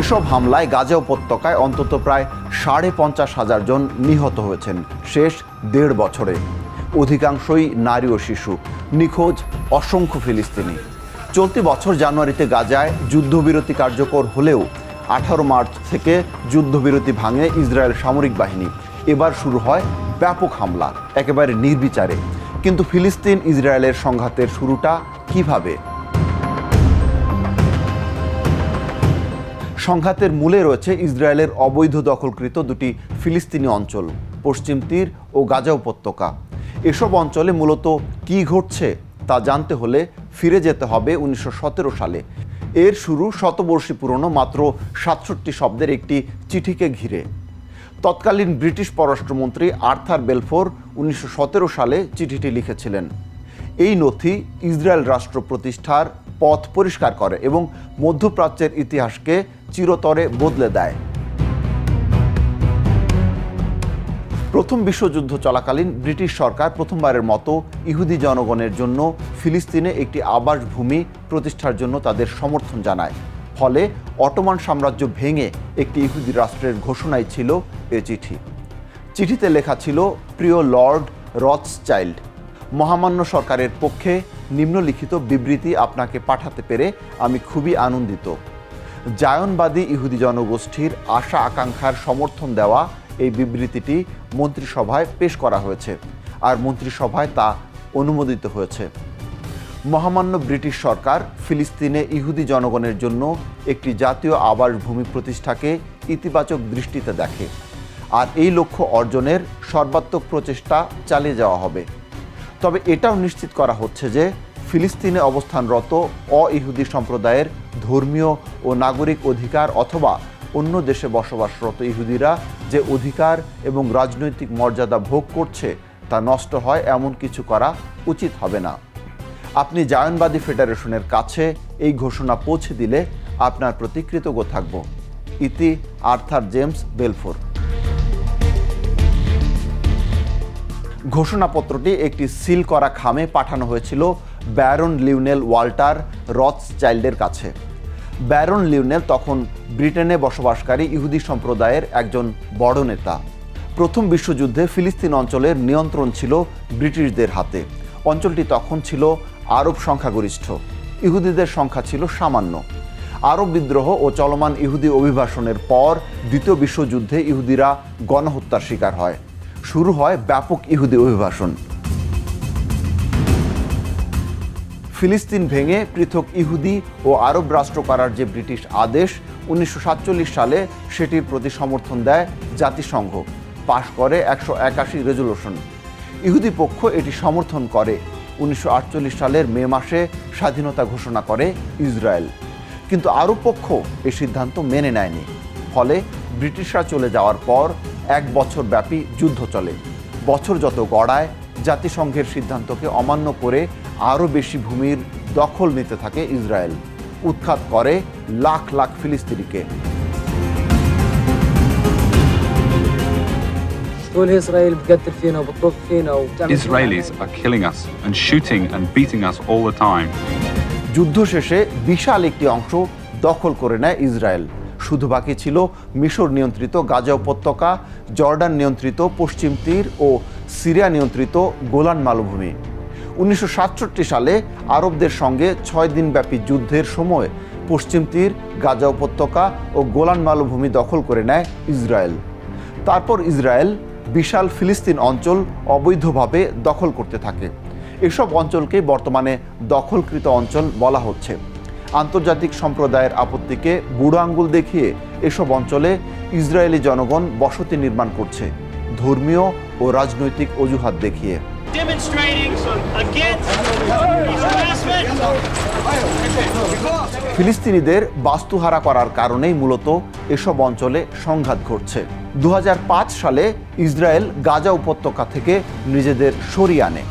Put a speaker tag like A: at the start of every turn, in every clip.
A: এসব হামলায় গাজা উপত্যকায় অন্তত প্রায় সাড়ে পঞ্চাশ হাজার জন নিহত হয়েছেন শেষ দেড় বছরে। অধিকাংশই নারী ও শিশু। নিখোঁজ অসংখ্য ফিলিস্তিনি। চলতি বছর জানুয়ারিতে গাজায় যুদ্ধবিরতি কার্যকর হলেও আঠারো মার্চ থেকে যুদ্ধবিরতি ভাঙে ইসরায়েল সামরিক বাহিনী। এবার শুরু হয় ব্যাপক হামলা, একেবারে নির্বিচারে। কিন্তু ফিলিস্তিন ইসরায়েলের সংঘাতের শুরুটা কীভাবে? সংঘাতের মূলে রয়েছে ইসরায়েলের অবৈধ দখলকৃত দুটি ফিলিস্তিনি অঞ্চল, পশ্চিম তীর ও গাজা উপত্যকা। এসব অঞ্চলে মূলত কী ঘটছে তা জানতে হলে ফিরে যেতে হবে উনিশশো সতেরো সালে। এর শুরু শতবর্ষী পুরনো মাত্র সাতষট্টি শব্দের একটি চিঠিকে ঘিরে। তৎকালীন ব্রিটিশ পররাষ্ট্রমন্ত্রী আর্থার বেলফোর উনিশশো সতেরো সালে চিঠিটি লিখেছিলেন, এই নথি ইসরায়েল রাষ্ট্র প্রতিষ্ঠার পথ পরিষ্কার করে এবং মধ্যপ্রাচ্যের ইতিহাসকে চিরতরে বদলে দেয়। প্রথম বিশ্বযুদ্ধ চলাকালীন ব্রিটিশ সরকার প্রথমবারের মতো ইহুদি জনগণের জন্য ফিলিস্তিনে একটি আবাসভূমি প্রতিষ্ঠার জন্য তাদের সমর্থন জানায়। ফলে অটোমান সাম্রাজ্য ভেঙে একটি ইহুদি রাষ্ট্রের ঘোষণাই ছিল এ চিঠি। চিঠিতে লেখা ছিল, প্রিয় লর্ড রথস চাইল্ড মহামান্য সরকারের পক্ষে নিম্নলিখিত বিবৃতি আপনাকে পাঠাতে পেরে আমি খুবই আনন্দিত। জায়নবাদী ইহুদি জনগোষ্ঠীর আশা আকাঙ্ক্ষার সমর্থন দেওয়া এই বিবৃতিটি মন্ত্রিসভায় পেশ করা হয়েছে আর মন্ত্রিসভায় তা অনুমোদিত হয়েছে। মহামান্য ব্রিটিশ সরকার ফিলিস্তিনে ইহুদি জনগণের জন্য একটি জাতীয় আবাসভূমি প্রতিষ্ঠাকে ইতিবাচক দৃষ্টিতে দেখে। আর এই লক্ষ্য অর্জনের সর্বাত্মক প্রচেষ্টা চালিয়ে যাওয়া হবে। তবে এটাও নিশ্চিত করা হচ্ছে যে ফিলিস্তিনে অবস্থানরত অ ইহুদি সম্প্রদায়ের ধর্মীয় ও নাগরিক অধিকার অথবা অন্য দেশে বসবাসরত ইহুদিরা যে অধিকার এবং রাজনৈতিক মর্যাদা ভোগ করছে তা নষ্ট হয় এমন কিছু করা উচিত হবে না। আপনি জায়নবাদী ফেডারেশনের কাছে এই ঘোষণা পৌঁছে দিলে আপনার প্রতি কৃতজ্ঞ থাকব। ইতি আর্থার জেমস বেলফোর ঘোষণাপত্রটি একটি সিল করা খামে পাঠানো হয়েছিল ব্যারন লিউনেল ওয়াল্টার রথ চাইল্ডের কাছে। ব্যারন লিওনেল তখন ব্রিটেনে বসবাসকারী ইহুদি সম্প্রদায়ের একজন বড় নেতা। প্রথম বিশ্বযুদ্ধে ফিলিস্তিন অঞ্চলের নিয়ন্ত্রণ ছিল ব্রিটিশদের হাতে। অঞ্চলটি তখন ছিল আরব সংখ্যাগরিষ্ঠ। ইহুদিদের সংখ্যা ছিল সামান্য। আরব বিদ্রোহ ও চলমান ইহুদি অভিবাসনের পর দ্বিতীয় বিশ্বযুদ্ধে ইহুদিরা গণহত্যার শিকার হয়। শুরু হয় ব্যাপক ইহুদি অভিবাসন। ফিলিস্তিন ভেঙে পৃথক ইহুদি ও আরব রাষ্ট্র করার যে ব্রিটিশ আদেশ, উনিশশো সাতচল্লিশ সালে সেটির প্রতি সমর্থন দেয় জাতিসংঘ, পাশ করে একশো একাশি রেজলিউশন। ইহুদি পক্ষ এটি সমর্থন করে, উনিশশো আটচল্লিশ সালের মে মাসে স্বাধীনতা ঘোষণা করে ইসরায়েল। কিন্তু আরব পক্ষ এই সিদ্ধান্ত মেনে নেয়নি। ফলে ব্রিটিশরা চলে যাওয়ার পর এক বছর ব্যাপী যুদ্ধ চলে। বছর যত গড়ায় জাতিসংঘের সিদ্ধান্তকে অমান্য করে আরও বেশি ভূমির দখল নিতে থাকে ইসরায়েল। উৎখাত করে লাখ লাখ ফিলিস্তিনিকে। যুদ্ধ শেষে বিশাল একটি অংশ দখল করে নেয় ইসরায়েল। শুধু বাকি ছিল মিশর নিয়ন্ত্রিত, গাজা উপত্যকা, জর্ডান নিয়ন্ত্রিত, পশ্চিম তীর ও সিরিয়া নিয়ন্ত্রিত গোলান মালভূমি। উনিশশো সাতষট্টি সালে আরবদের সঙ্গে ছয় দিনব্যাপী যুদ্ধের সময় পশ্চিম তীর, গাজা উপত্যকা ও গোলান মালভূমি দখল করে নেয় ইসরায়েল। তারপর ইসরায়েল বিশাল ফিলিস্তিন অঞ্চল অবৈধভাবে দখল করতে থাকে। এসব অঞ্চলকে বর্তমানে দখলকৃত অঞ্চল বলা হচ্ছে। আন্তর্জাতিক সম্প্রদায়ের আপত্তিকে বুড়ো আঙ্গুল দেখিয়ে এসব অঞ্চলে ইসরায়েলি জনগণ বসতি নির্মাণ করছে ধর্মীয় ও রাজনৈতিক অজুহাত দেখিয়ে. ফিলিস্তিনিদের বাস্তুহারা করার কারণেই মূলত এসব অঞ্চলে সংঘাত ঘটছে। দু হাজার পাঁচ সালে ইসরায়েল গাজা উপত্যকা থেকে নিজেদের সরিয়ে আনে।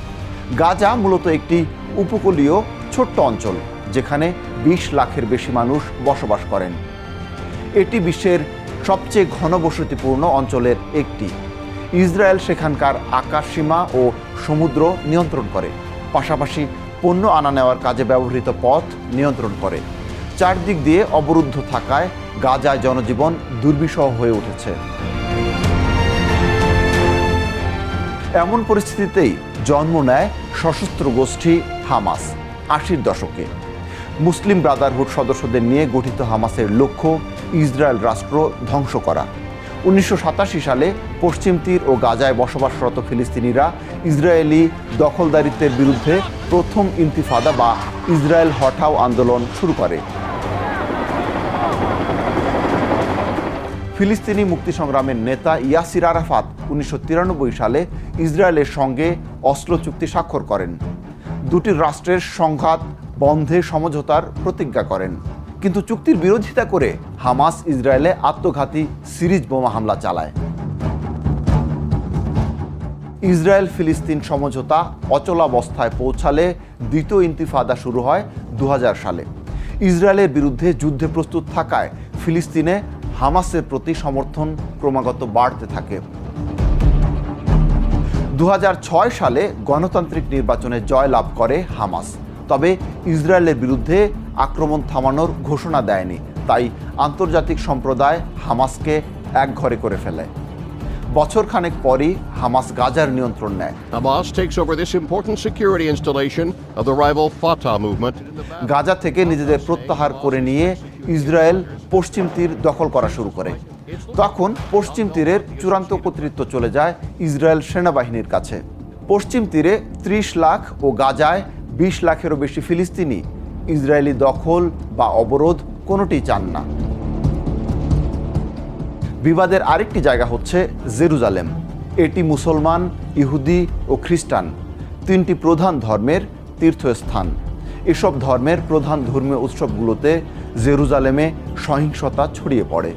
A: গাজা মূলত একটি উপকূলীয় ছোট্ট অঞ্চল। যেখানে বিশ লাখের বেশি মানুষ বসবাস করেন। এটি বিশ্বের সবচেয়ে ঘনবসতিপূর্ণ অঞ্চলের একটি। ইসরায়েল সেখানকার আকাশসীমা ও সমুদ্র নিয়ন্ত্রণ করে। পাশাপাশি পণ্য আনা নেওয়ার কাজে ব্যবহৃত পথ নিয়ন্ত্রণ করে। চারদিক দিয়ে অবরুদ্ধ থাকায় গাজায় জনজীবন দুর্বিষহ হয়ে উঠেছে। এমন পরিস্থিতিতেই জন্ম নেয় সশস্ত্র গোষ্ঠী হামাস আশির দশকে। মুসলিম ব্রাদারহুড সদস্যদের নিয়ে গঠিত হামাসের লক্ষ্য ইসরায়েল রাষ্ট্র ধ্বংস করা। উনিশশো সাতাশি সালে পশ্চিম তীর ও গাজায় বসবাসরত ফিলিস্তিনিরা ইসরায়েলি দখলদারিত্বের বিরুদ্ধে প্রথম ইন্তিফাদা বা ইসরায়েল হটাও আন্দোলন শুরু করে। ফিলিস্তিনি মুক্তি সংগ্রামের নেতা ইয়াসির আরাফাত উনিশশো তিরানব্বই সালে ইসরায়েলের সঙ্গে অস্ত্র চুক্তি স্বাক্ষর করেন। দুটি রাষ্ট্রের সংঘাত বন্ধে সমঝোতার প্রতিজ্ঞা করেন। কিন্তু চুক্তির বিরোধিতা করে হামাস ইসরায়েলে আত্মঘাতী সিরিজ বোমা হামলা চালায়। ইসরায়েল ফিলিস্তিন সমঝোতা অচলাবস্থায় পৌঁছালে দ্বিতীয় ইন্তিফাদা শুরু হয় দু হাজার সালে। ইসরায়েলের বিরুদ্ধে যুদ্ধে প্রস্তুত থাকায় ফিলিস্তিনে হামাসের প্রতি সমর্থন ক্রমাগত বাড়তে থাকে। দু হাজার ছয় সালে গণতান্ত্রিক নির্বাচনে জয় লাভ করে হামাস। তবে ইসরায়েলের বিরুদ্ধে আক্রমণ থামানোর ঘোষণা দেয়নি। তাই আন্তর্জাতিক সম্প্রদায় হামাসকে একঘরে করে ফেলে। বছরখানেক পরই হামাস গাজার নিয়ন্ত্রণ নেয়।
B: Hamas takes over this important security installation of the rival Fatah movement.
A: Gaza থেকে নিজেদের প্রত্যাহার করে নিয়ে ইসরায়েল পশ্চিম তীর দখল করা শুরু করে। তখন পশ্চিম তীরের চূড়ান্ত কর্তৃত্ব চলে যায় ইসরায়েল সেনাবাহিনীর কাছে। পশ্চিম তীরে ত্রিশ লাখ ও গাজায় বিশ লাখেরও বেশি ফিলিস্তিনি ইসরায়েলি দখল বা অবরোধ কোনোটি চান না। বিবাদের আরেকটি জায়গা হচ্ছে জেরুজালেম। এটি মুসলমান, ইহুদি ও খ্রিস্টান, তিনটি প্রধান ধর্মের তীর্থস্থান। এসব ধর্মের প্রধান ধর্মীয় উৎসবগুলোতে জেরুজালেমে সহিংসতা ছড়িয়ে পড়ে।